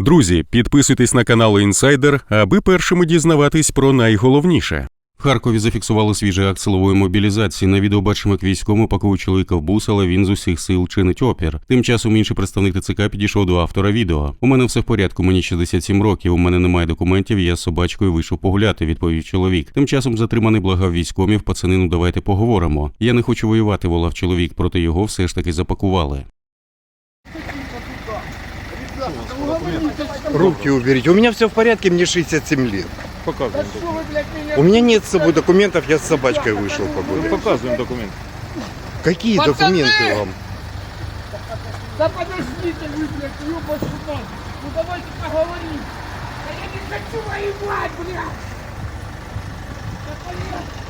Друзі, підписуйтесь на канал Інсайдер, аби першими дізнаватись про найголовніше. В Харкові зафіксували свіжий акт силової мобілізації. На відео бачимо, як військовий пакує чоловіка в бус, але він з усіх сил чинить опір. Тим часом інший представник ТЦК підійшов до автора відео. У мене все в порядку, мені 67 років. У мене немає документів. Я з собачкою вийшов погуляти. Відповів чоловік. Тим часом затриманий благав військомів. Пацанину, давайте поговоримо. Я не хочу воювати, волав чоловік, проте його все ж таки запакували. Руки уберите. У меня все в порядке, мне 67 лет. Показываем. У меня нет с собой документов, я с собачкой вышел погулять. Показываем документ. Какие Пацаны! документы вам? Да подождите вы, блядь, ёбаный мать. Ну давайте поговорим. Да я не хочу воевать, блядь. Да понятно.